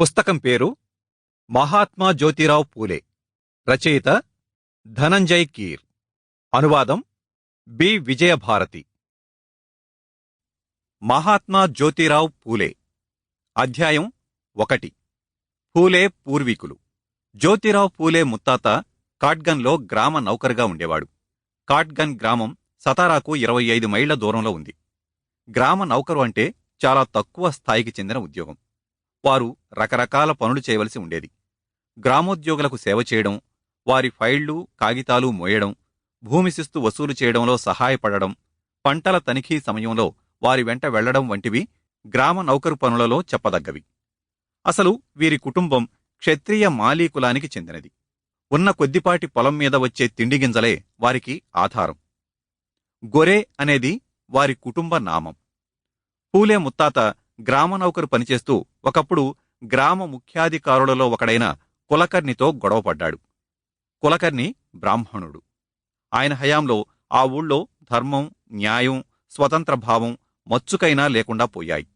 పుస్తకం పేరు మహాత్మా జ్యోతిరావు పూలే. రచయిత ధనంజయ్ కీర్. అనువాదం బి. విజయభారతి. మహాత్మా జ్యోతిరావు పూలే. అధ్యాయం ఒకటి. పూలే పూర్వీకులు. జ్యోతిరావు పూలే ముత్తాత కాట్గన్లో గ్రామ నౌకరుగా ఉండేవాడు. కాట్గన్ గ్రామం సతారాకు ఇరవై ఐదు మైళ్ళ దూరంలో ఉంది. గ్రామ నౌకరు అంటే చాలా తక్కువ స్థాయికి చెందిన ఉద్యోగం. వారు రకరకాల పనులు చేయవలసి ఉండేది. గ్రామోద్యోగులకు సేవ చేయడం వారి ఫైళ్ళు కాగితాలు మోయడం భూమి శిస్తు వసూలు చేయడంలో సహాయపడడం పంటల తనిఖీ సమయంలో వారి వెంట వెళ్ళడం వంటివి గ్రామ నౌకరు పనులలో చెప్పదగ్గవి. అసలు వీరి కుటుంబం క్షత్రియ మాలీ కులానికి చెందినది. ఉన్న కొద్దిపాటి పొలం మీద వచ్చే తిండి గింజలే వారికి ఆధారం. గొరే అనేది వారి కుటుంబ నామం. పూలే ముత్తాత గ్రామ నౌకరు పనిచేస్తూ ఒకప్పుడు గ్రామ ముఖ్యాధికారులలో ఒకడైన కులకర్ణితో గొడవపడ్డాడు. కులకర్ణి బ్రాహ్మణుడు. ఆయన హయాంలో ఆ ఊళ్ళో ధర్మం న్యాయం స్వతంత్ర భావం మచ్చుకైనా లేకుండా పోయాయి.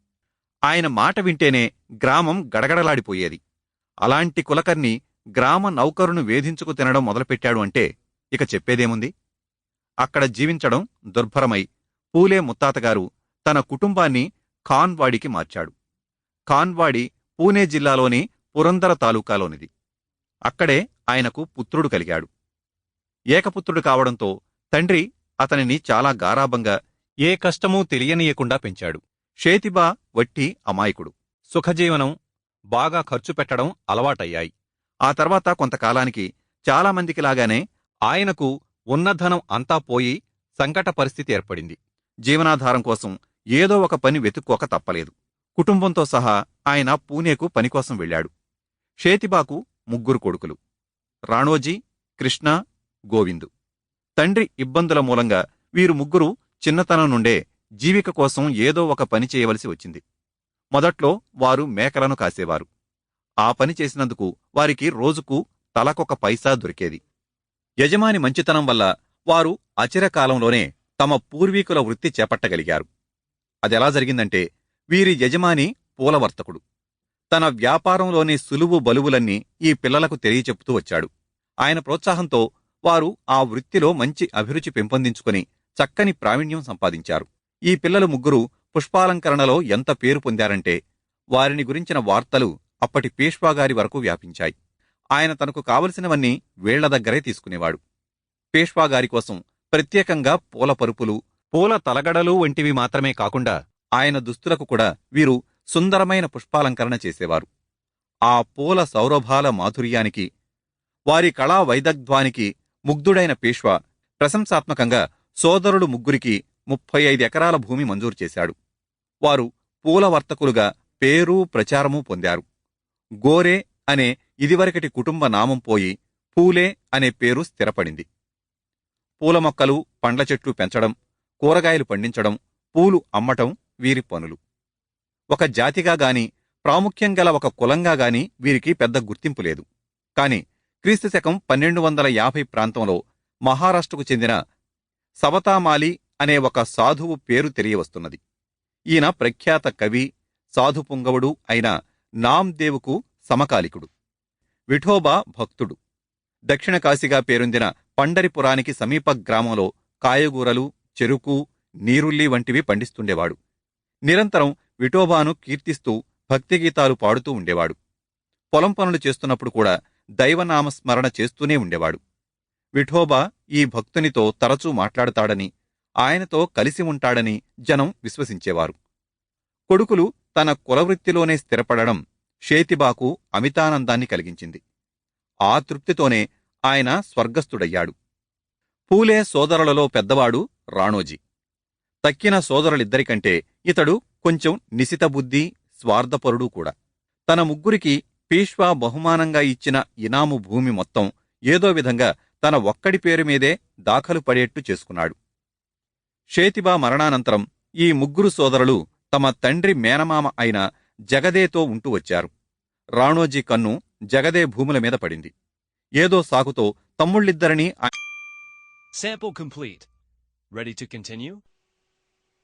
ఆయన మాట వింటేనే గ్రామం గడగడలాడిపోయేది. అలాంటి కులకర్ణి గ్రామ నౌకరును వేధించుకు తినడం మొదలుపెట్టాడు అంటే ఇక చెప్పేదేముంది? అక్కడ జీవించడం దుర్భరమై పూలే ముత్తాతగారు తన కుటుంబాన్ని ఖాన్వాడికి మార్చాడు. ఖాన్వాడి పూణే జిల్లాలోని పురందర తాలూకాలోనిది. అక్కడే ఆయనకు పుత్రుడు కలిగాడు. ఏకపుత్రుడు కావడంతో తండ్రి అతనిని చాలా గారాభంగా ఏ కష్టమూ తెలియనీయకుండా పెంచాడు. షేతిబా వట్టి అమాయకుడు. సుఖజీవనం బాగా ఖర్చు పెట్టడం అలవాటయ్యాయి. ఆ తర్వాత కొంతకాలానికి చాలామందికిలాగానే ఆయనకు ఉన్నధనం అంతా పోయి సంకట పరిస్థితి ఏర్పడింది. జీవనాధారం కోసం ఏదో ఒక పని వెతుక్కోక తప్పలేదు. కుటుంబంతో సహా ఆయన పూణేకు పనికోసం వెళ్ళాడు. షేతిబాకు ముగ్గురు కొడుకులు. రాణోజీ కృష్ణ గోవిందు. తండ్రి ఇబ్బందుల మూలంగా వీరు ముగ్గురు చిన్నతనం నుండే జీవిక కోసం ఏదో ఒక పని చేయవలసి వచ్చింది. మొదట్లో వారు మేకలను కాసేవారు. ఆ పని చేసినందుకు వారికి రోజుకు తలకొక పైసా దొరికేది. యజమాని మంచితనం వల్ల వారు అచిరకాలంలోనే తమ పూర్వీకుల వృత్తి చేపట్టగలిగారు. అదెలా జరిగిందంటే వీరి యజమాని పూలవర్తకుడు. తన వ్యాపారంలోని సులువు బలువులన్నీ ఈ పిల్లలకు తెలియచెప్తూ వచ్చాడు. ఆయన ప్రోత్సాహంతో వారు ఆ వృత్తిలో మంచి అభిరుచి పెంపొందించుకుని చక్కని ప్రావీణ్యం సంపాదించారు. ఈ పిల్లలు ముగ్గురు పుష్పాలంకరణలో ఎంత పేరు పొందారంటే వారిని గురించిన వార్తలు అప్పటి పేష్వాగారి వరకు వ్యాపించాయి. ఆయన తనకు కావలసినవన్నీ వేళ్ళ దగ్గరే తీసుకునేవాడు. పేష్వాగారి కోసం ప్రత్యేకంగా పూల పరుపులు పూల తలగడలు వంటివి మాత్రమే కాకుండా ఆయన దుస్తులకు కూడా వీరు సుందరమైన పుష్పాలంకరణ చేసేవారు. ఆ పూల సౌరభాల మాధుర్యానికి వారి కళా వైదగ్ధ్వానికి ముగ్ధుడైన పేష్వా ప్రశంసాత్మకంగా సోదరుడు ముగ్గురికి ముప్పై ఐదు ఎకరాల భూమి మంజూరు చేశాడు. వారు పూల వర్తకులుగా పేరు ప్రచారమూ పొందారు. గోరే అనే ఇదివరకటి కుటుంబ నామం పోయి పూలే అనే పేరు స్థిరపడింది. పూల మొక్కలు పండ్ల చెట్లు పెంచడం కూరగాయలు పండించడం పూలు అమ్మటం వీరి పనులు. ఒక జాతిగా గాని ప్రాముఖ్యం గల ఒక కులంగా గాని వీరికి పెద్ద గుర్తింపు లేదు. కాని క్రీస్తు శకం పన్నెండు వందల యాభై ప్రాంతంలో మహారాష్ట్రకు చెందిన సవతామాలి అనే ఒక సాధువు పేరు తెలియవస్తున్నది. ఈయన ప్రఖ్యాత కవి సాధు పుంగవుడు అయిన నామ్దేవుకు సమకాలికుడు. విఠోబా భక్తుడు. దక్షిణ కాశీగా పేరొందిన పండరిపురానికి సమీప గ్రామంలో కాయగూరలు చెరుకు నీరుల్లి వంటివి పండిస్తుండేవాడు. నిరంతరం విఠోబాను కీర్తిస్తూ భక్తిగీతాలు పాడుతూ ఉండేవాడు. పొలం పనులు చేస్తున్నప్పుడు కూడా దైవనామస్మరణ చేస్తూనే ఉండేవాడు. విఠోబా ఈ భక్తునితో తరచూ మాట్లాడతాడని ఆయనతో కలిసి ఉంటాడని జనం విశ్వసించేవారు. కొడుకులు తన కులవృత్తిలోనే స్థిరపడడం షేతిబాకు అమితానందాన్ని కలిగించింది. ఆ తృప్తితోనే ఆయన స్వర్గస్థుడయ్యాడు. పూలే సోదరులలో పెద్దవాడు రాణోజీ. తక్కిన సోదరులిద్దరికంటే ఇతడు కొంచెం నిశితబుద్ధి స్వార్థపరుడు కూడా. తన ముగ్గురికి పీష్వా బహుమానంగా ఇచ్చిన ఇనాము భూమి మొత్తం ఏదో విధంగా తన ఒక్కడి పేరు మీదే దాఖలు పడేట్టు చేసుకున్నాడు. షేతిబా మరణానంతరం ఈ ముగ్గురు సోదరులు తమ తండ్రి మేనమామ అయిన జగదేతో ఉంటూ వచ్చారు. రాణోజీ కన్ను జగదే భూముల మీద పడింది. ఏదో సాకుతో తమ్ముళ్ళిద్దరినీ Sample complete. Ready to continue?